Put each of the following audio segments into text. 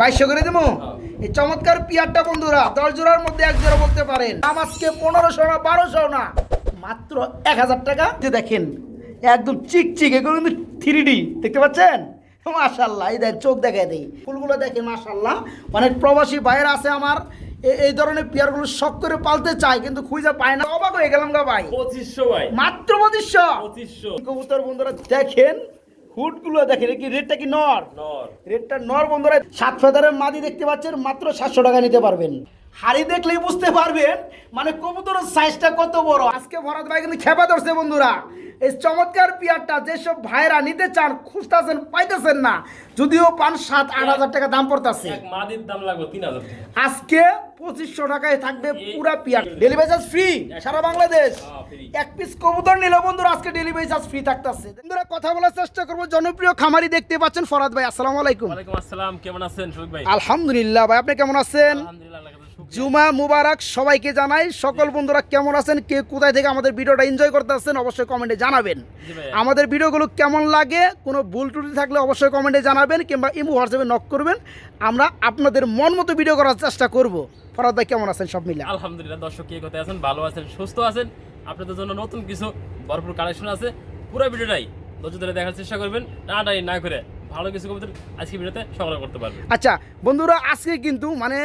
বাইশশো করে দেবো? এই চমৎকার পিয়ারটা বন্ধুরা দশ জোড়ার মধ্যে এক জোড়া বলতে পারেন। দাম আজকে পনেরোশো না বারোশো না। মাত্র এক হাজার টাকা। যে দেখেন একদম চিকচিক এগুলো কিন্তু থ্রি ডি দেখতে পাচ্ছেন? মাশাল্লাহ এই দেখ চোখ দেখায় দেই। ফুলগুলো দেখেন মাশাল্লাহ অনেক প্রবাসী বাইরে আছে আমার। এই ধরনের পেয়ারগুলো শখ করে পালতে চায় কিন্তু খুঁজে পায় না। অবাক হয়ে গেলাম গা ভাই। পঁচিশশো ভাই। মাত্র পঁচিশশো। পঁচিশশো। কবুতর বন্ধুরা দেখেন। হুটগুলো দেখেন কি রেটটা কি নর? নর। রেটটা নর বন্ধুরা সাত ফেদারের মাদি দেখতে পাচ্ছেন মাত্র সাতশো টাকা নিতে পারবেন। হাড়ি দেখলেই বুঝতে পারবেন মানে কবুতরের সাইজটা কত বড়। আজকে ভরত ভাই কিন্তু খেপা ধরছে বন্ধুরা। এই চমৎকার পিয়ারটা যেসব ভাইরা নিতে চান খুঁজতেছেন পাইতেছেন না। যদিও পান সাত আট হাজার টাকা দাম পড়তেছে। মাদির দাম লাগবে তিন হাজার আজকে পঁচিশশো টাকায় থাকবে পুরা পিয়ার। ডেলিভারি চার্জ ফ্রি সারা বাংলাদেশ। হ্যাঁ, এক পিস কবুতর নিলে বন্ধুরা আজকে ডেলিভারি চার্জ ফ্রি থাকতেছে। বন্ধুরা কথা বলার চেষ্টা করব। জনপ্রিয় খামারি দেখতে পাচ্ছেন ফরাদ ভাই আসসালামু আলাইকুম। ওয়ালাইকুম আসসালাম কেমন আছেন শফিক ভাই? আলহামদুলিল্লাহ ভাই আপনি কেমন আছেন? আলহামদুলিল্লাহ। জুমা মুবারক সবাইকে জানাই। সকল বন্ধুরা কেমন আছেন? কে কোথায় থেকে আমাদের ভিডিওটা এনজয় করতে আসছেন অবশ্যই কমেন্টে জানাবেন। আমাদের ভিডিওগুলো কেমন লাগে কোনো ভুল ত্রুটি থাকলে অবশ্যই কমেন্টে জানাবেন কিংবা ইমো হোয়াটসঅ্যাপে নক করবেন। আমরা আপনাদের মন মতো ভিডিও করার চেষ্টা করব। ফরাদ ভাই কেমন আছেন সব মিলে? আলহামদুলিল্লাহ দর্শক কে কোথায় আছেন? ভালো আছেন সুস্থ আছেন? আপনাদের জন্য নতুন কিছু ভরপুর কালেকশন আছে। পুরো ভিডিওটাই ধৈর্য ধরে দেখার চেষ্টা করবেন। টানাটানি না করে ভালো কিছু কবিতা আজকে ভিডিওতে সংগ্রহ করতে পারবেন। আচ্ছা বন্ধুরা আজকে কিন্তু মানে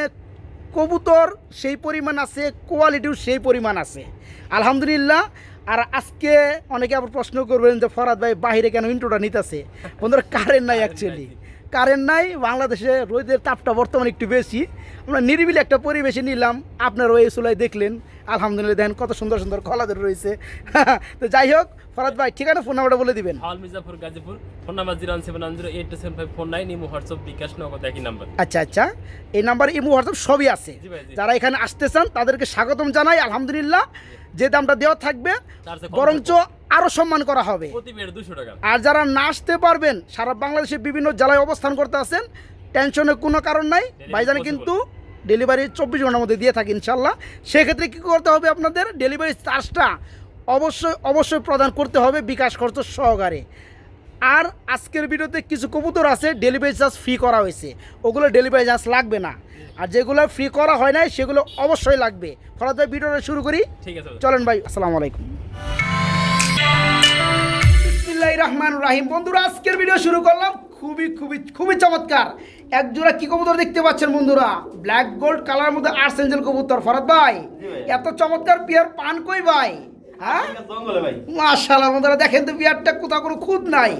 কবুতর সেই পরিমাণ আছে, কোয়ালিটিও সেই পরিমাণ আছে। আলহামদুলিল্লাহ, আর আজকে অনেকে আবার প্রশ্ন করবেন যে ফরাদ ভাই, বাহিরে কেন ইন্ট্রোটা নিতেছে? বন্ধুরা, কারেন্ট নাই অ্যাকচুয়ালি কারেন্ট নাই, বাংলাদেশে রোদের তাপটা বর্তমানে একটু বেশি। আমরা নিরিবিলি একটা পরিবেশে নিলাম আপনার ওই চুলায় দেখলেন। আলহামদুলিল্লাহ দেখেন কত সুন্দর সুন্দর কলাদের রয়েছে। তো যাই হোক ফরাদ ভাই ঠিকানা ফোন নাম্বারটা বলে দিবেন। হাল Mirzapur Gazipur phone number zero seven one zero eight seven five four nine imo WhatsApp bKash Nagad একই নাম্বার। আচ্ছা আচ্ছা এই নাম্বার ইমো হোয়াটসঅ্যাপ সবই আছে। যারা এখানে আসতে চান তাদেরকে স্বাগতম জানাই আলহামদুলিল্লাহ। যে দামটা দেওয়া থাকবে বরঞ্চ আরও সম্মান করা হবে। আর যারা না আসতে পারবেন সারা বাংলাদেশে বিভিন্ন জেলায় অবস্থান করতে আছেন টেনশনের কোনো কারণ নাই। ভাইজানে। কিন্তু ডেলিভারি চব্বিশ ঘণ্টার মধ্যে দিয়ে থাকি ইনশাল্লাহ। সেক্ষেত্রে কী করতে হবে আপনাদের? ডেলিভারি চার্জটা অবশ্যই অবশ্যই প্রদান করতে হবে বিকাশ খরচ সহকারে। আর আজকের ভিডিওতে কিছু কবুতর আছে ডেলিভারি চার্জ ফ্রি করা হয়েছে। ওগুলো ডেলিভারি চার্জ লাগবে না। আর যেগুলো ফ্রি করা হয় নাই সেগুলো অবশ্যই লাগবে। ফলত ভিডিওটা শুরু করি। ঠিক আছে। চলেন ভাই আসসালামু আলাইকুম। রহমান রাহিম। বন্ধুরা আজকের ভিডিও শুরু করলাম খুবই খুবই খুবই চমৎকার। এক জোড়া কি কবুতর দেখতে পাচ্ছেন বন্ধুরা? ব্ল্যাক গোল্ড কালার মধ্যে আর্টস এঞ্জেল কবুতর ফরাদ ভাই। এত চমৎকার পিয়ার পান কই ভাই? হ্যাঁ? মাশাআল্লাহ বন্ধুরা দেখেন তো বিয়ারটা কোথাও কোনো খুদ নাই।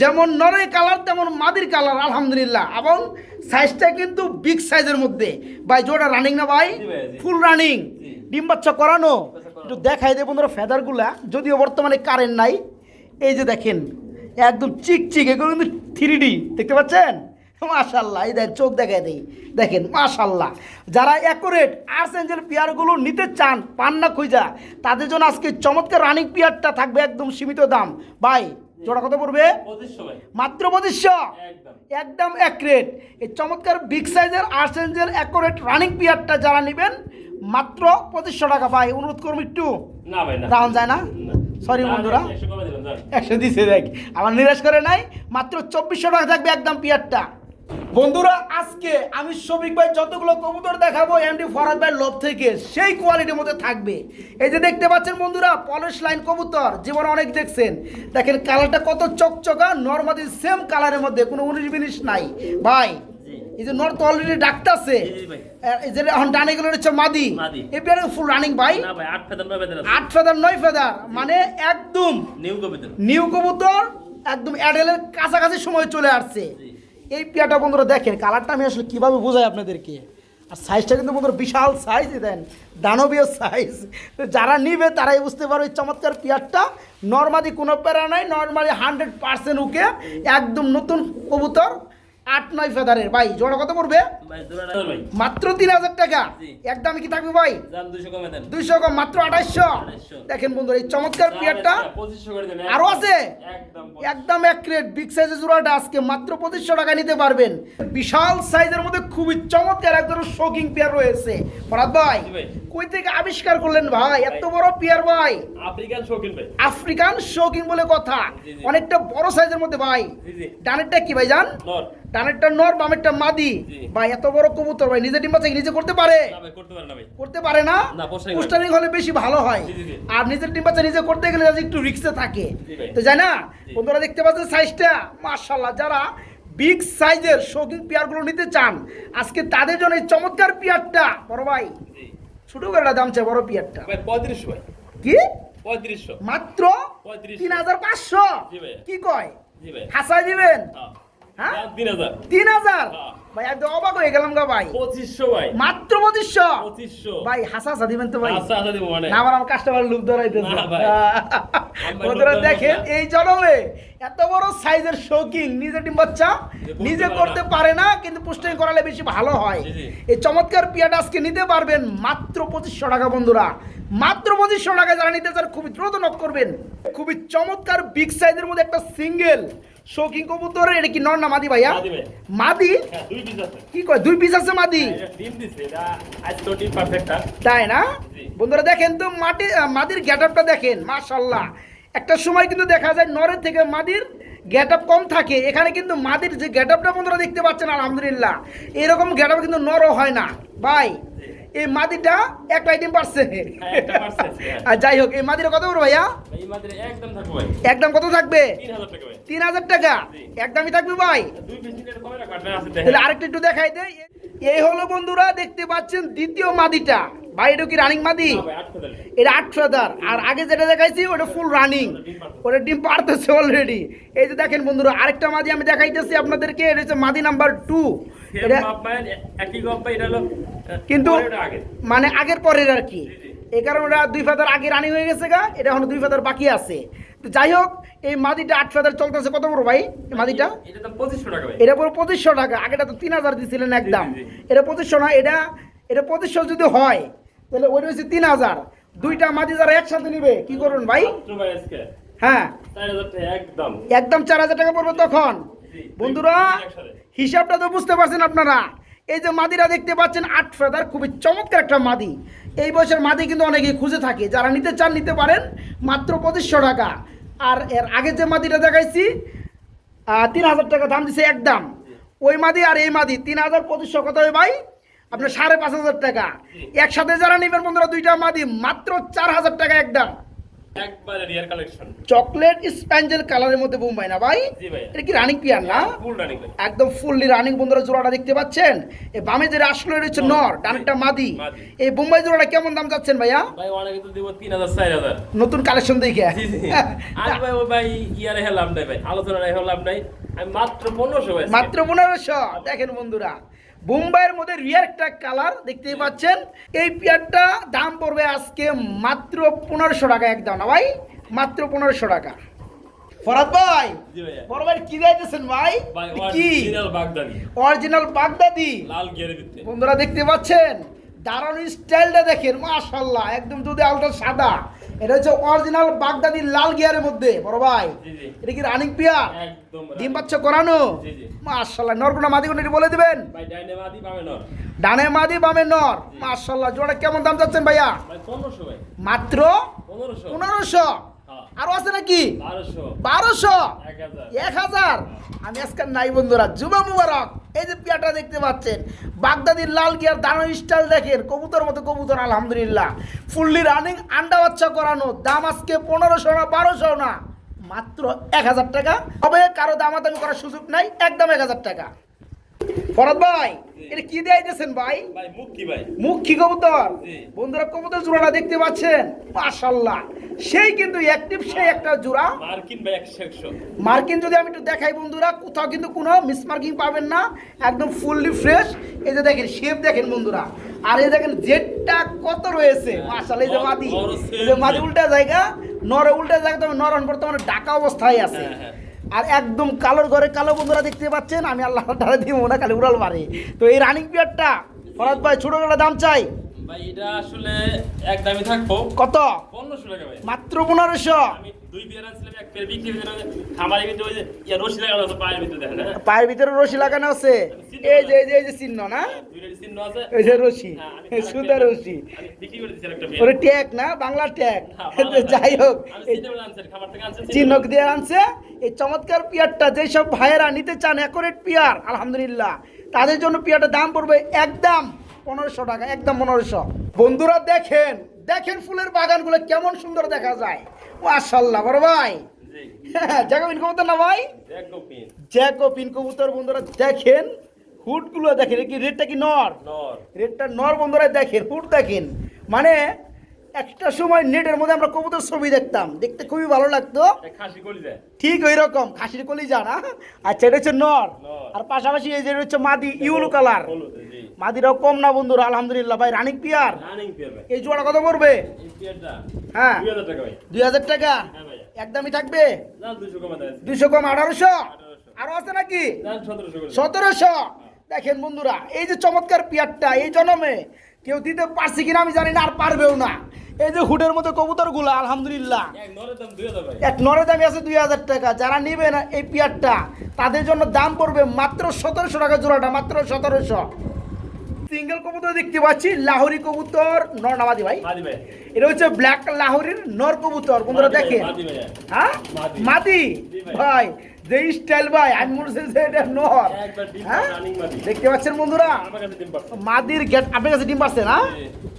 যেমন নরের কালার তেমন মাদির কালার আলহামদুলিল্লাহ। এবং সাইজটা কিন্তু বিগ সাইজের মধ্যে। ভাই জোড়া রানিং না ভাই। ফুল রানিং ডিম বাচ্চা করানো। একটু দেখাই দেয় বন্ধুরা ফেদারগুলা যদিও বর্তমানে কারেন্ট নাই। এই যে দেখেন একদম চিকচিক এগুলো কিন্তু থ্রি ডি দেখতে পাচ্ছেন? মাশাল্লাহ এই দেখেন চোখ দেখায় দেই। দেখেন মাশাল্লাহ যারা অ্যাকুরেট আর্টস এঞ্জেল পিয়ারগুলো নিতে চান পান না খুঁজা তাদের জন্য আজকে চমৎকার রানিং পিয়ারটা থাকবে একদম সীমিত দাম। ভাই জোড়া কত পড়বে? মাত্র পঁচিশশো? একদম। অ্যাকুরেট এই চমৎকার বিগ সাইজের আর্টস এঞ্জেল অ্যাকুরেট রানিং পিয়ারটা যারা নেবেন মাত্র পঁচিশশো টাকা ভাই। অনুরোধ করুন একটু। না ভাই রাউন্ড যায় না। সরি বন্ধুরা। একশো দিছে দেখ। আমার নিরাশ করে নাই মাত্র চব্বিশশো টাকা থাকবে একদম পিয়ারটা। বন্ধুরা আজকে আমি শফিক ভাই যতগুলো কবুতর দেখাবো এমডি ফরাদ ভাই লোভ থেকে সেই কোয়ালিটির মধ্যে থাকবে। এই যে দেখতে পাচ্ছেন বন্ধুরা পলিশ লাইন কবুতর জীবনে অনেক দেখছেন। দেখেন কালারটা কত চকচকা নর্মালি সেম কালারের মধ্যে কোনো উনিশ বিনিশ নাই। ভাই। এই যে নর তো অলরেডি ডাকতেছে এই যে এখন ডানে গুলো হচ্ছে মাদি। পেয়ারে ফুল রানিং ভাই। না ভাই আট ফেদার নয় ফেদার আছে। আট ফেদার নয় ফেদার মানে একদম নিউ কবিতা নিউ কবুতর একদম অ্যাডেলের কাছাকাছি সময় চলে আসছে। এই পিয়াটা বন্ধুরা দেখেন কালারটা আমি আসলে কীভাবে বোঝাই আপনাদেরকে? আর সাইজটা কিন্তু বন্ধুরা বিশাল সাইজ দেন দানবীয় সাইজ তো যারা নিবে তারাই বুঝতে পারবে এই চমৎকার পিয়ারটা। নর্মালি কোনো প্যারা নাই নর্মালি হান্ড্রেড পার্সেন্ট উকে একদম নতুন কবুতর আট নয় ফেদারের। ভাই জোড়া কত পড়বে? মাত্র তিন হাজার টাকা। একদম কি থাকবে ভাই? দুইশো কম মাত্র 2800 দেখেন বন্ধুরা এই চমৎকার পিয়ারটা পঁচিশশো আরও আছে? একদম এক ক্রেট বিগ সাইজের জোড়াটা আজকে মাত্র পঁচিশশো টাকা নিতে পারবেন। বিশাল সাইজের মধ্যে খুবই চমৎকার এক ধরনের শোকিং পেয়ার রয়েছে। ফরাদ ভাই কই থেকে আবিষ্কার করলেন ভাই? এত বড় পেয়ার ভাই। আফ্রিকান শৌখিন ভাই। আফ্রিকান শোকিং বলে কথা। অনেকটা বড় সাইজের মধ্যে ভাই। ডানেরটা কি ভাই জান? ডানেরটা নর বামেরটা মাদি। ভাই এত বড় কবুতর ভাই নিজে ডিম বাচ্চা নিজে করতে পারে? করতে পারে না পোস্টারিং হলে বেশি ভালো হয়। আর নিজের ডিম বাচ্চা নিজে করতে গেলে একটু রিক্সে থাকে। তো জানি? না বন্ধুরা দেখতে পাচ্ছেন সাইজটা মাশাল্লাহ যারা বিগ সাইজের শৌখিন পেয়ারগুলো নিতে চান আজকে তাদের জন্য এই চমৎকার পেয়ারটা বড় ভাই। ছোট করে দাম চাই বড় পেয়ারটা। ভাই কি? পঁয়ত্রিশশো। মাত্র তিন হাজার পাঁচশো? কি কয়? হাসাই দিবেন? হ্যাঁ? তিন হাজার। তিন হাজার। ভাই একদম অবাক হয়ে গেলাম গা ভাই। পঁচিশশো ভাই। মাত্র পঁচিশশো? পঁচিশশো। ভাই হাসা হাসা দিবেন তো ভাই। দিব মানে। আমার আমার কাস্টমার লুক ধরাইতেছে। না ভাই। আমার বন্ধুরা দেখেন এই জনমে এত বড় সাইজের শৌকিং নিজে ডিম বাচ্চা করতে নিজে পারে করতে না। পারে না কিন্তু পুষ্টিং করালে বেশি ভালো হয়। এই চমৎকার পিয়াটা আজকে নিতে পারবেন মাত্র পঁচিশশো টাকা বন্ধুরা। মাত্র পঁচিশশো টাকা যারা নিতে চান খুবই দ্রুত নক করবেন। খুবই চমৎকার বিগ সাইজের মধ্যে একটা সিঙ্গেল শৌকিং কবুতর এটা কি নর না মাদি ভাইয়া? মাদি হ্যাঁ কি কয় দুই পিস আছে মাদি? পারফেক্টটা তাই না? বন্ধুরা দেখেন তো মাটি মাদির গেট আপটা দেখেন মাশাল্লাহ একটা সময় কিন্তু দেখা যায় নরের থেকে মাদির গেট আপ কম থাকে। এখানে কিন্তু মাদির যে গেট আপটা বন্ধুরা দেখতে পাচ্ছেন আলহামদুলিল্লাহ। এরকম গেট আপ কিন্তু নরও হয় না। ভাই এই মাদিটা এক আইটেম পারছে। হ্যাঁ, হ্যাঁ। আর যাই হোক এই মাদির কত বড় ভাইয়া? একদম থাকব ভাই। একদম কত থাকবে? তিন হাজার টাকা হাজার একদমই থাকবে ভাই? তাহলে আরেকটা একটু দেখাই দেয় এই হলো বন্ধুরা দেখতে পাচ্ছেন দ্বিতীয় মাদিটা। ভাই এটা কি রানিং মাদি? হাজার। এটা আট ফেদার আর আগে যেটা দেখাইছি ওটা ফুল রানিং ওটা ডিম পারতেছে অলরেডি এই যে দেখেন বন্ধুরা আরেকটা মাদি আমি দেখাইতেছি আপনাদেরকে এটা হচ্ছে মাদি নাম্বার টু আহ, কিন্তু মানে আগের পরের আর কি। এই কারণে ওটা দুই ফেদার আগে রানিং হয়ে গেছে গা এটা এখন দুই ফেদার বাকি আছে। তো যাই হোক এই মাদিটা আট ফেদার চলতেছে কত বড় ভাই মাদিটা? এটা টাকা পুরো পঁচিশশো টাকা আগেটা তো তিন হাজার দিয়েছিলেন একদম। এটা পঁচিশশো না এটা এটা পঁচিশশো যদি হয় তাহলে ওইটা হচ্ছে তিন হাজার। দুইটা মাদি যারা একসাথে নিবে কি করবেন ভাই? হ্যাঁ। একদম চার হাজার টাকা পড়বে তখন। বন্ধুরা, হিসাবটা তো বুঝতে পারছেন আপনারা। এই যে মাদিরা দেখতে পাচ্ছেন, আট ফেদার, খুবই চমৎকার একটা মাদি। এই বয়সের মাদি কিন্তু অনেকেই খুঁজে থাকে। যারা নিতে চান, নিতে পারেন, মাত্র পঁচিশশো টাকা। আর এর আগে যে মাদিটা দেখাইছি তিন হাজার টাকা দাম দিছে একদম। ওই মাদি আর এই মাদি, তিন হাজার পঁচিশশো কত হবে ভাই? আপনার সাড়ে পাঁচ হাজার টাকা। একসাথে যারা নেবেন বন্ধুরা, দুইটা মাদি, মাত্র চার হাজার টাকা একদম। একবারে রিয়ার কালেকশন চকলেট স্প্যাঞ্জেল কালারের মধ্যে বোম্বাই না ভাই? জি ভাই। এটা কি রানিং পিয়ার না? ফুল রানিং একদম ফুললি রানিং বন্ধুরা জোড়াটা দেখতে পাচ্ছেন? এই বামে যে আসলে রয়েছে নর ডানটা মাদি। এই বোম্বাই জোড়াটা কেমন দাম চাচ্ছেন ভাইয়া? ভাই অনেকে তো দিব নতুন কালেকশন দেখে। জি জি। আর ভাই ও ভাই ইয়ারে হেলাম নাই ভাই আলোচনা হেলাম নাই। আমি মাত্র পনেরোশো মাত্র পনেরোশো। দেখেন বন্ধুরা বোম্বাইয়ের মধ্যে রিয়ার একটা কালার দেখতেই পাচ্ছেন। এই পেয়ারটা দাম পড়বে আজকে মাত্র পনেরোশো টাকা একদম না ভাই মাত্র পনেরোশো টাকা। ফরাদ ভাই বড় ভাই কি ভাই? কি? অরিজিনাল বাগদাদি। অরিজিনাল লাল বন্ধুরা দেখতে পাচ্ছেন দারুণ স্টাইলটা দেখেন মাশাল্লাহ একদম দুধে আলটা সাদা। এটা হচ্ছে অরিজিনাল বাগদাদি লাল গিয়ারের মধ্যে বড় ভাই। এটা কি রানিং পিয়ার ডিম বাচ্চা করানো? মার্শাল্লাহ। মাশাল্লাহ নরগুনা মাদি কোনটি বলে দিবেন? ডানে মাদি বামে নর। মার্শাল্লাহ জোড়া কেমন দাম চাচ্ছেন ভাইয়া? মাত্র পনেরোশো। আরও আছে নাকি? বারোশো। এক হাজার। আমি আজকাল নাই বন্ধুরা। জুবা মুবারক। এই যে পিয়াটা দেখতে পাচ্ছেন বাগদাদির লাল গিয়ার দানো স্টাইল দেখেন কবুতর মতো কবুতর আলহামদুলিল্লাহ। ফুললি রানিং আন্ডা বাচ্চা করানো দাম আজকে পনেরোশো না বারোশো না। মাত্র এক হাজার টাকা। তবে কারও দামাদামি করার সুযোগ নাই একদম এক হাজার টাকা। ফরাদ ভাই এটা কি দিয়েছেন ভাই? মুক্তি ভাই? মুখী কবুতর? বন্ধুরা কবুতর জোড়াটা দেখতে পাচ্ছেন? মাশাল্লাহ সেই কিন্তু অ্যাক্টিভ সেই একটা জোড়া। মার্কিন ভাই একশো একশো মার্কিং যদি আমি একটু দেখাই বন্ধুরা কোথাও কিন্তু কোনো মিসমার্কিং পাবেন না। একদম ফুললি ফ্রেশ এই যে দেখেন শেপ দেখেন বন্ধুরা। আর এই দেখেন জেটটা কত রয়েছে? মাশাআল্লাহ এই যে মাদি। এই যে মাদি উল্টা জায়গা নরে উল্টা জায়গা তবে নরন বর্তমানে ডাকা অবস্থায় আছে। হ্যাঁ, হ্যাঁ। আর একদম কালোর ঘরে কালো বন্ধুরা দেখতে পাচ্ছেন আমি আল্লাহ তারা দিব না খালি উড়াল মারে। তো এই রানিং পিয়ারটা ফরাদ ভাই ছোট একটা দাম চাই? ভাই এটা আসলে এক দামে থাকব। কত? পনেরোশো টাকা ভাই। মাত্র পনেরোশো? পায়ের ভিতরে হ্যাঁ? পায়ের ভিতরে রশি লাগানো আছে? এই যে এই যে চিহ্ন না? আছে। এই যে রশি। হ্যাঁ, পেয়ে- রশি। ওরে ট্যাগ না বাংলা ট্যাগ। হ্যাঁ। যাই হোক দিয়ে আনছে। এই চমৎকার পিয়ারটা যেসব ভাইয়েরা নিতে চান অ্যাকোরেট পিয়ার আলহামদুলিল্লাহ। তাদের জন্য পিয়ারটার দাম পড়বে একদম পনেরোশো টাকা একদম পনেরোশো। বন্ধুরা দেখেন দেখেন ফুলের বাগানগুলো কেমন সুন্দর দেখা যায়। মাশাল্লাহ বড় ভাই। জি। জায়গা কবুতর না ভাই? জ্যাকো পিন কবুতর বন্ধুরা দেখেন হুটগুলো দেখেন কি রেটটা কি নর? নর। রেটটা নর বন্ধুরা দেখেন হুট দেখেন। মানে একটা সময় নেটের মধ্যে আমরা কবুতর ছবি দেখতাম দেখতে খুবই ভালো লাগতো। ঠিক ওই রকম খাসির কলি না? আচ্ছা এটা হচ্ছে নর। আর পাশাপাশি এই যে হচ্ছে মাদি ইউলো কালার। মাদিরাও কম না বন্ধুরা আলহামদুলিল্লাহ। ভাই রানিক পিয়ার রানিং পিয়ার এই জোড়া কত পড়বে? হ্যাঁ। 2000 টাকা ভাই। দুই হাজার টাকা? হ্যাঁ একদমই থাকবে? না 200 কমা দেয় দুইশো কম আঠারোশো? 1800 আরও আছে নাকি? না 1700 করে সতেরোশো? দেখেন বন্ধুরা এই যে চমৎকার পিয়ারটা এই জন্মে কেউ দিতে পারছে কিনা আমি জানি না আর পারবেও না। এই যে হুডের মতো কবুতরগুলো আলহামদুলিল্লাহ। এক নরের দাম 2000 ভাই। এক নরে দামি আছে দুই হাজার টাকা। যারা নিবে না এই পিয়ারটা তাদের জন্য দাম পড়বে মাত্র সতেরোশো টাকা জোড়াটা মাত্র সতেরোশো। সিঙ্গেল কবুতর দেখতে পাচ্ছি লাহোরি কবুতর নর ভাই। মাদি ভাই। এটা হচ্ছে ব্ল্যাক লাহোরির নর কবুতর বন্ধুরা দেখেন। হ্যাঁ? মাদি। ভাই। যে স্টাইল ভাই আমি মনে হচ্ছে যে এটা নর। একবার হ্যাঁ? দেখতে পাচ্ছেন বন্ধুরা? মাদির গেট আপনার কাছে ডিম পাচ্ছে না?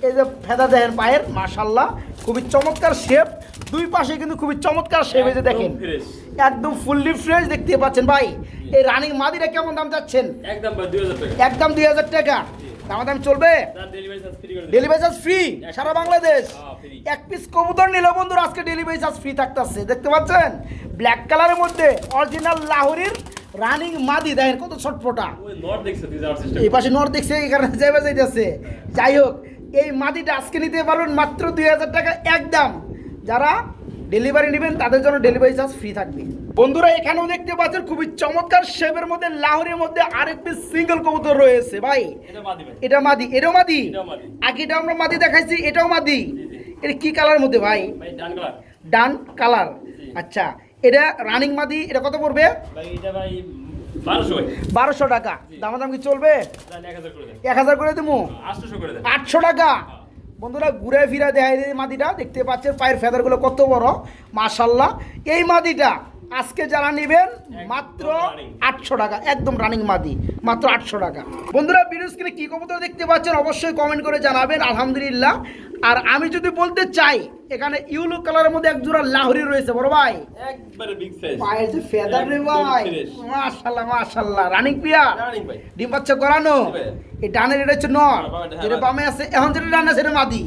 এই যে ফেদা দেখেন পায়ের মাশাল্লাহ খুবই চমৎকার শেপ দুই পাশে কিন্তু খুবই চমৎকার শেপ এই যে দেখেন। একদম ফুললি ফ্রেশ দেখতে পাচ্ছেন ভাই। এই রানিং মাদিরা কেমন দাম চাচ্ছেন? একদম ভাই 2000 টাকা। একদম দুই হাজার টাকা। দাম দাম চলবে? ডেলিভারি চার্জ ফ্রি সারা বাংলাদেশ? হ্যাঁ, এক পিস কবুতর নিলে বন্ধুরা আজকে ডেলিভারি চার্জ ফ্রি থাকতেছে। দেখতে পাচ্ছেন? ব্ল্যাক কালারের মধ্যে অরিজিনাল লাহোরির রানিং মাদি। দেখেন কত ছটফটা। এই পাশে নর দেখছে এখানে যাইবা যাইতেছে। যাই হোক এই মাটিটা আজকে নিতে পারবেন মাত্র দুই হাজার টাকা একদম। যারা ডেলিভারি নেবেন তাদের জন্য ডেলিভারি চার্জ ফ্রি থাকবে। বন্ধুরা এখানেও দেখতে পাচ্ছেন খুবই চমৎকার শেপের মধ্যে লাহোরের মধ্যে আরেক পিস সিঙ্গেল কবুতর রয়েছে। ভাই এটা মাদি এটাও মাদি। আগেটা আমরা মাদি দেখাইছি এটাও মাদি। এটা কি কালার মধ্যে ভাই? Dun colour. আচ্ছা এটা রানিং মাদি এটা কত পড়বে? ভাই এটা ভাই 1200 ভাই। বারোশো টাকা। দাম দামাদাম কি চলবে? জান 1000 করে দেন। এক হাজার করে দেবো? 800 করে দেন। আটশো টাকা? বন্ধুরা ঘুরে ফিরে দেয় এই মাদিটা দেখতে পাচ্ছেন পায়ের ফেদারগুলো কত বড় মাশাল্লাহ এই মাদিটা আজকে যারা নেবেন মাত্র আটশো টাকা একদম রানিং মাদি মাত্র আটশো টাকা। বন্ধুরা ভিডিও স্ক্রিনে কী কবুতর দেখতে পাচ্ছেন অবশ্যই কমেন্ট করে জানাবেন আলহামদুলিল্লাহ। আর আমি যদি বলতে চাই এখানে ইউলো কালারের মধ্যে এক জোড়া লাহরি রয়েছে বড় ভাই। একবারে বিগ সাইজ পায়ের যে ফেদার রে ভাই। fresh। মাশাল্লাহ মাশাল্লাহ রানিং পিয়া রানিং ভাই। ডিম বাচ্চা করানো এই ডানের এটা হচ্ছে নর। হ্যাঁ, বামেরটা, হ্যাঁ, বামে আছে এখন যেটা ডান আছে এটা মাদি।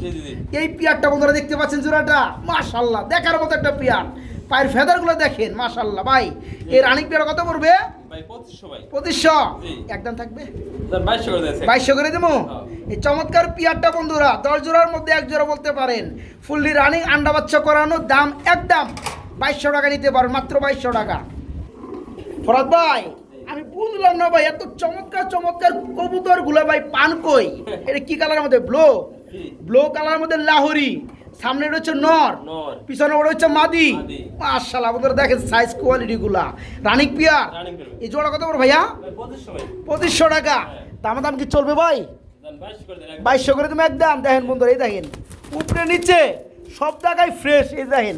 এই পিয়ারটা বন্ধুরা দেখতে পাচ্ছেন জোড়াটা? মাশাল্লাহ দেখার মতো একটা পিয়ার পায়ের ফেদারগুলো দেখেন মাশাল্লাহ ভাই। এই রানিং পিয়ার কত পড়বে? ভাই 2500 ভাই পঁচিশশো একদম থাকবে? জান 2200 করে দেন বাইশশো করে দেবো? হ্যাঁ। এই চমৎকার পিয়ারটা বন্ধুরা দশ জোড়ার মধ্যে এক জোড়া বলতে পারেন। ফুললি রানিং আন্ডা বাচ্চা করানো দাম একদম বাইশশো টাকা নিতে পারেন মাত্র বাইশশো টাকা। ফরাদ ভাই আমি বুঝলাম না ভাই এত চমৎকার চমৎকার কবুতরগুলো ভাই পান কই? এটা কি কালারের মধ্যে? ব্লো? ব্লো কালারের মধ্যে লাহোরি। সামনে রয়েছে নর পিছনে ওটা হচ্ছে মাদি। মাশাআল্লাহ বন্ধুরা দেখেন সাইজ কোয়ালিটি গুলা। Running pair. এই জোড়া কত বড় ভাইয়া? ভাই 2500 ভাই। পঁচিশশো টাকা। দাম দাম কি চলবে ভাই? জান 2200 করে দেন একদম। বাইশশো করে তুমি একদম। দেখেন বন্ধুরা এই দেখেন। উপরে নিচে সব জায়গায় ফ্রেশ এই দেখেন।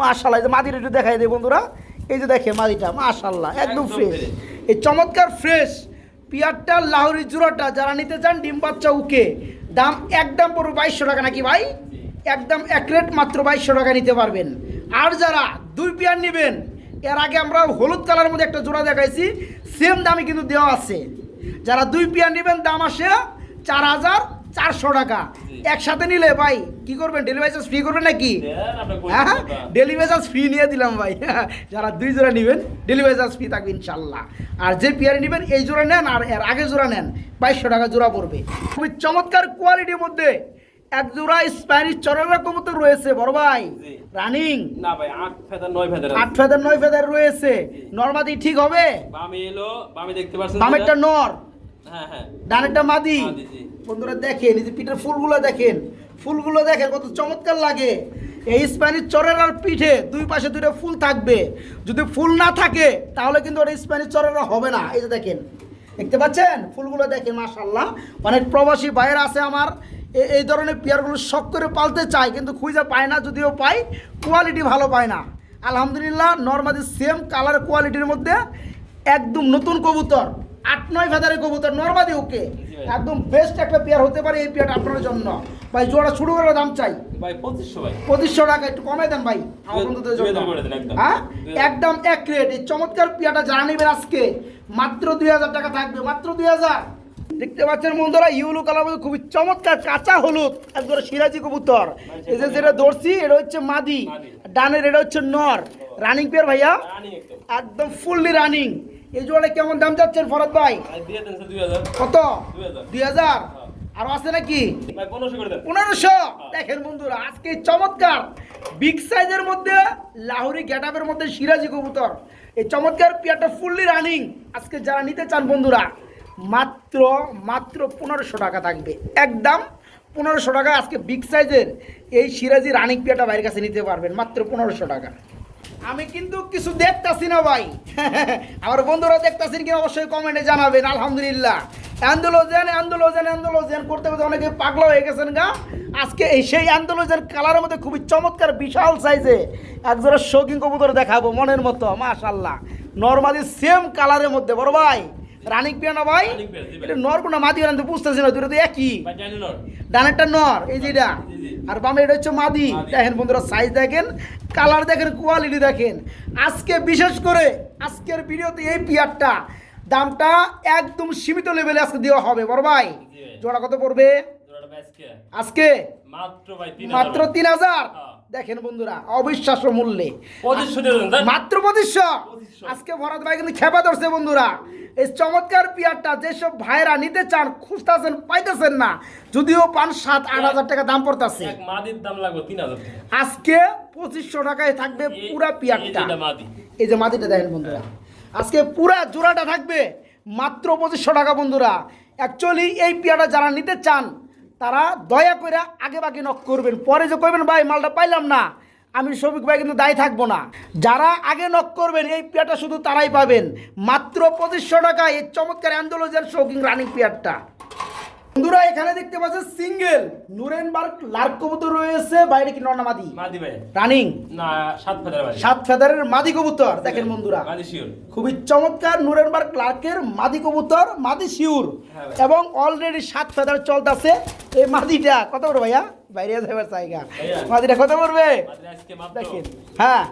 মাশাল্লাহ এই যে মাদির একটু দেখাই দেয় বন্ধুরা। এই যে দেখে মাদিটা মাশাল্লাহ একদম একদম ফ্রেশ এই চমৎকার ফ্রেশ পিয়ারটা লাহোরি জোড়াটা যারা নিতে চান ডিম বাচ্চা উকে। দাম একদম পড়বে বাইশশো টাকা নাকি ভাই? একদম এক রেট মাত্র বাইশশো টাকা নিতে পারবেন। আর যারা দুই পেয়ার নেবেন এর আগে আমরা হলুদ কালারের মধ্যে একটা জোড়া দেখাইছি সেম দামে কিন্তু দেওয়া আছে। যারা দুই পেয়ার নেবেন দাম আসে চার হাজার চারশো টাকা। একসাথে নিলে ভাই কি করবেন? ডেলিভারি চার্জ ফ্রি করবেন নাকি? হ্যাঁ? ডেলিভারি চার্জ ফ্রি নিয়ে দিলাম ভাই। যারা দুই জোড়া নেবেন ডেলিভারি চার্জ ফ্রি থাকবে ইনশাল্লাহ। আর যে পেয়ারে নেবেন এই জোড়া নেন আর এর আগে জোড়া নেন বাইশশো টাকা জোড়া পড়বে। খুবই চমৎকার কোয়ালিটির মধ্যে এক জোড়া স্প্যানিশ চরের কবুতর রয়েছে বড় ভাই। রানিং না ভাই আট ফেদার নয় ফেদার আট ফেদার নয় ফেদার রয়েছে। নর্মাদি ঠিক হবে? বামে এলো বামে দেখতে পাচ্ছেন বামেরটা নর। হ্যাঁ হ্যাঁ। ডানেরটা মাদি। বন্ধুরা দেখেন এই যে পিঠের ফুলগুলো দেখেন ফুলগুলো দেখেন কত চমৎকার লাগে। এই স্প্যানিশ চরের আর পিঠে দুই পাশে দুটো ফুল থাকবে। যদি ফুল না থাকে তাহলে কিন্তু ওটা স্প্যানিশ চরের হবে না। এই যে দেখেন দেখতে পাচ্ছেন? ফুলগুলো দেখেন মাশাল্লাহ অনেক প্রবাসী ভাইয়েরা আছে আমার। এই ধরনের পেয়ারগুলো শখ করে পালতে চায় কিন্তু খুঁজে পায় না যদিও পাই কোয়ালিটি ভালো পায় না। আলহামদুলিল্লাহ নর্মাদি সেম কালার কোয়ালিটির মধ্যে একদম নতুন কবুতর আট নয় ফেদারের কবুতর নর্মাদি ওকে। একদম বেস্ট একটা পেয়ার হতে পারে এই পেয়ারটা আপনার জন্য। ভাই জোড়া শুরু করে দাম চাই। ভাই পঁচিশশো টাকা একটু কমে দেন ভাই আমার বন্ধুদের জন্য। হ্যাঁ? একদম এক রেট এই চমৎকার পিয়াটা যারা নেবেন আজকে মাত্র দুই হাজার টাকা থাকবে মাত্র দুই হাজার। দেখতে পাচ্ছেন বন্ধুরা ইউলো কালার মধ্যে খুবই চমৎকার কাঁচা হলুদ একদম সিরাজি কবুতর। এই যে যেটা ধরছি এটা হচ্ছে মাদি। ডানের এটা হচ্ছে নর। রানিং পেয়ার ভাইয়া? একদম। ফুললি রানিং এই জোড়া কেমন দাম চাচ্ছেন ফরাদ ভাই? কত? দুই হাজার। হাজার? আরও আছে নাকি? পনেরোশো করে দেখেন বন্ধুরা আজকে চমৎকার। বিগ সাইজের মধ্যে লাহোরি গ্যাটাপের মধ্যে সিরাজি কবুতর। এই চমৎকার পিয়াটা ফুললি রানিং আজকে যারা নিতে চান বন্ধুরা মাত্র মাত্র পনেরোশো টাকা থাকবে। একদম পনেরোশো টাকা, আজকে বিগ সাইজের এই সিরাজি রানিং পিয়াটা বাইরের কাছে নিতে পারবেন, মাত্র পনেরোশো টাকা। আমি কিন্তু কিছু দেখতাছি না ভাই। আমার বন্ধুরা দেখতাছেন কি অবশ্যই কমেন্টে জানাবেন, আলহামদুলিল্লাহ। অ্যান্ডোলোজেন অ্যান্ডোলোজেন অ্যান্ডোলোজেন করতে করতে অনেকে পাগলা হয়ে গেছেন গা। আজকে এই সেই অ্যান্ডোলোজেন কালারের মধ্যে খুবই চমৎকার, বিশাল সাইজে একজোড়া শৌখিন কবুতর দেখাবো মনের মতো মাশাল্লাহ নর্মালি সেম কালারের মধ্যে, বড় ভাই। রানিক পিয়া না ভাই। এটা নর কোনো মাদি আমি তো বুঝতেছি না দুটো তো একই। ডানেরটা নর এই যে এটা। জি, জি। আর বামে এটা হচ্ছে মাদি। দেখেন বন্ধুরা সাইজ দেখেন কালার দেখেন কোয়ালিটি দেখেন। আজকে বিশেষ করে আজকের ভিডিওতে এই পিয়ারটা দামটা একদম সীমিত লেভেলে আজকে দেওয়া হবে। বড় ভাই জোড়া কত পড়বে? জোড়াটা আজকে? তিন মাত্র তিন হাজার? হ্যাঁ। দেখেন বন্ধুরা অবিশ্বাস্য মূল্যে। মাত্র পঁচিশশো পঁচিশশো। আজকে ভরত ভাই কিন্তু খেপা ধরছে বন্ধুরা। এই চমৎকার পিয়ারটা যেসব ভাইরা নিতে চান খুঁজতেছেন পাইতেছেন না যদিও পান সাত আট হাজার টাকা দাম পড়তেছে। দাম লাগবে তিন হাজার আজকে পঁচিশশো টাকায় থাকবে পুরা পিয়ারটা। এই যে মাটিটা দেখেন বন্ধুরা। আজকে পুরা জোড়াটা থাকবে মাত্র পঁচিশশো টাকা বন্ধুরা। অ্যাকচুয়ালি এই পিয়াটা যারা নিতে চান তারা দয়া করে আগে বাকি নক করবেন। পরে যে কইবেন, ভাই, মালটা পাইলাম না। আমি শ্রমিক ভাই কিন্তু দায়ী থাকব না। যারা আগে নক করবেন, এই পেয়ারটা শুধু তারাই পাবেন। মাত্র পঁচিশশো টাকা এই চমৎকার অ্যান্ডোলজের শৌকিং রানিং পিয়ারটা। বন্ধুরা এখানে দেখতে পাচ্ছেন সিঙ্গেল। নুরেনবার্গ লার্ক কবুতর রয়েছে বাইরে কি নর্নামাদি মাদি? মাদি ভাই। রানিং। না সাত ফেদার ভাই সাত ফেদারের মাদি কবুতর দেখেন বন্ধুরা। মাদি শিওর খুবই চমৎকার নুরেনবার্গ ক্লার্কের মাদি কবুতর মাদি শিউর। হ্যাঁ এবং অলরেডি সাত ফেদার চলতেছে। এই মাদিটা কত বড় ভাইয়া? বাইরে যাবার জায়গা। মাদিটা কত পড়বে? মাদি দেখেন হ্যাঁ।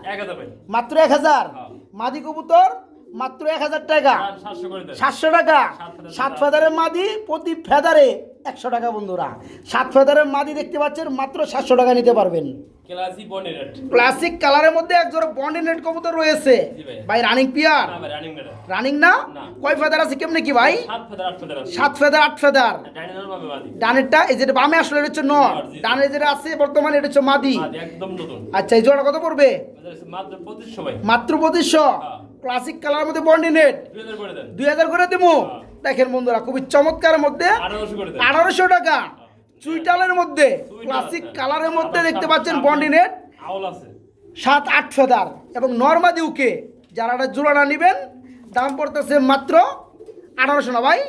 মাত্র এক হাজার। হ্যাঁ। মাদি কবুতর মাত্র এক হাজার টাকা। সাতশো টাকা। সাত। ফেদারের মাদি প্রতি ফেদারে একশো টাকা বন্ধুরা। সাত ফেদারের মাদি দেখতে পাচ্ছেন মাত্র সাতশো টাকা নিতে পারবেন। ক্লাসি ক্লাসিক কালারের মধ্যে এক জোড়া বন্ডিনেট কবুতর রয়েছে। ভাই। রানিং পিয়ার রানিং না না। কয় ফেদার আছে কেমনে কি ভাই? সাত ফেদার আট ফেদার ডানেরটা এই যেটা বামে আসলে এটা হচ্ছে নর। জি। ডানে যেটা আছে বর্তমানে এটা হচ্ছে মাদি। আচ্ছা এই জোড়া কত পড়বে? মাত্র পঁচিশশো মাত্র পঁচিশশো? হ্যাঁ। ক্লাসিক কালার মধ্যে করে দেন। দুই হাজার করে দেবো? হ্যাঁ। দেখেন বন্ধুরা খুবই চমৎকার মধ্যে। আঠারোশো টাকা। চুইটালের মধ্যে ক্লাসিক হ্যাঁ। কালারের মধ্যে দেখতে পাচ্ছেন আউল আছে। সাত আট ফেদার এবং নর্মাদি উকে যারা এটা জোড়াটা নেবেন দাম পড়তেছে মাত্র আঠারোশো না ভাই?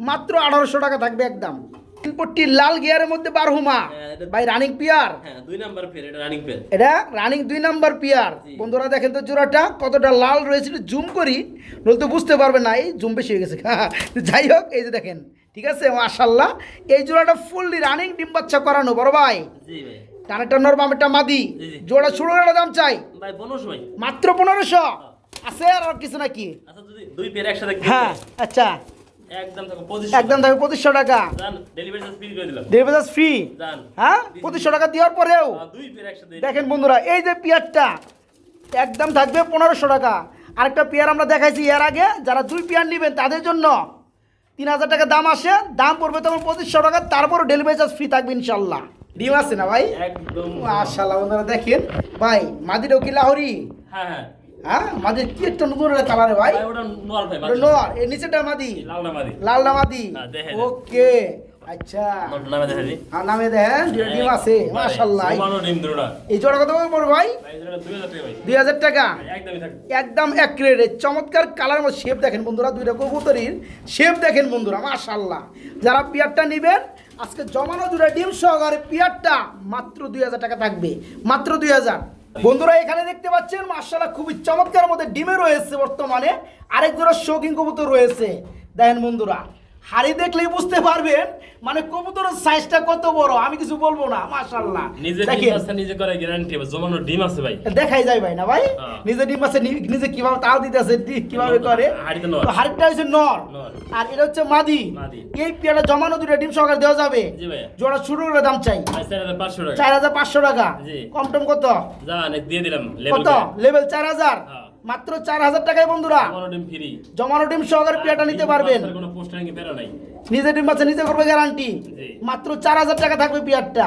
মাত্র আঠারোশো টাকা থাকবে একদম। তিনপট্টি লাল গিয়ারের মধ্যে বারহুমা হ্যাঁ, এটা- ভাই রানিং পিয়ার হ্যাঁ দুই নাম্বার ফের এটা রানিং ফের এটা রানিং দুই নাম্বার পিয়ার বন্ধুরা দেখেন তো জোড়াটা কতটা লাল রয়েছে জুম করি নইলে তো বুঝতে পারবে না এই জুম বেশি হয়ে গেছে। যাই হোক এই যে দেখেন ঠিক আছে মাশাল্লাহ এই জোড়াটা ফুললি রানিং ডিম বাচ্চা করানো বড় ভাই। জি ভাই। টানেরটা নর বামেরটা মাদি। জোড়া শুরু দাম চাই। ভাই পনেরোশো মাত্র পনেরোশো। আছে আর কিছু নাকি? আচ্ছা দুই পেয়ার একসাথে হ্যাঁ আচ্ছা। একদম থাকবে পঁচিশশো টাকা। ডেলিভারি চার্জ ফ্রি হ্যাঁ? পঁচিশশো টাকা দেওয়ার পরেও? দেখেন বন্ধুরা এই যে পেয়ারটা একদম থাকবে পনেরোশো টাকা। আরেকটা পেয়ার আমরা দেখাইছি এর আগে যারা দুই পেয়ার নেবেন তাদের জন্য। তিন হাজার টাকা দাম আসে দাম পড়বে তখন পঁচিশশো টাকা তারপরও ডেলিভারি চার্জ ফ্রি থাকবে ইনশাল্লাহ। ডিম আছে না ভাই? একদম। মাশাল্লাহ বন্ধুরা দেখেন। ভাই মাদিটাও কি লাহরি? হ্যাঁ হ্যাঁ। হ্যাঁ কি একটা নতুন কালারে ভাই? ওটা এই নিচেটা মাদি। মাদি। ওকে আচ্ছা। নামে দেখা দিই নামে দেখেন ডিম আছে মাশাল্লাহ ডিম দুটোটা এই জোড়া কত পড়বে ভাই? ভাই 2000 টাকা একদম এক চমৎকার কালার মধ্যে শেপ দেখেন বন্ধুরা দুইটা কবুতরির শেপ দেখেন বন্ধুরা মাশাল্লাহ যারা পিয়ারটা নেবেন আজকে জমানো দুটা ডিম সহকারে পিয়ারটা মাত্র দুই হাজার টাকা থাকবে। মাত্র দুই হাজার। বন্ধুরা, এখানে দেখতে পাচ্ছেন মার্শাল্লাহ খুবই চমৎকার মধ্যে ডিমে রয়েছে বর্তমানে। আরেক জোড়া শৌখিন কবুতর রয়েছে। দেখেন বন্ধুরা হাড়ি দেখলেই বুঝতে পারবেন মানে কবুতরের সাইজটা কত বড় আমি কিছু বলব না মাশাল্লাহ নিজে ডিম আছে নিজে করে গ্যারান্টি হবে জমানো ডিম আছে ভাই। দেখাই যায় ভাই না ভাই? হ্যাঁ। নিজে ডিম আছে নিজে কীভাবে তাও দিতেছে কীভাবে করে। তো হাড়িটা হচ্ছে নর। আর এটা হচ্ছে মাদি। এই পেয়ারা জমানো দুটো ডিম সহকারে দেওয়া যাবে। জি ভাই জোড়া শুরু করে দাম চাই। 4500 টাকা। চার হাজার পাঁচশো টাকা। জি। কম টম কত? জান দিয়ে দিলাম লেভেল কত? লেভেল চার হাজার? হ্যাঁ। মাত্র চার হাজার টাকায় বন্ধুরা। জমানো ডিম সহকারে পেয়ারটা নিতে পারবেন। কোনো পোস্টারিং বেরো নাই। নিজে ডিম আছে নিজে করবে গ্যারান্টি মাত্র চার হাজার টাকা থাকবে পেয়ারটা।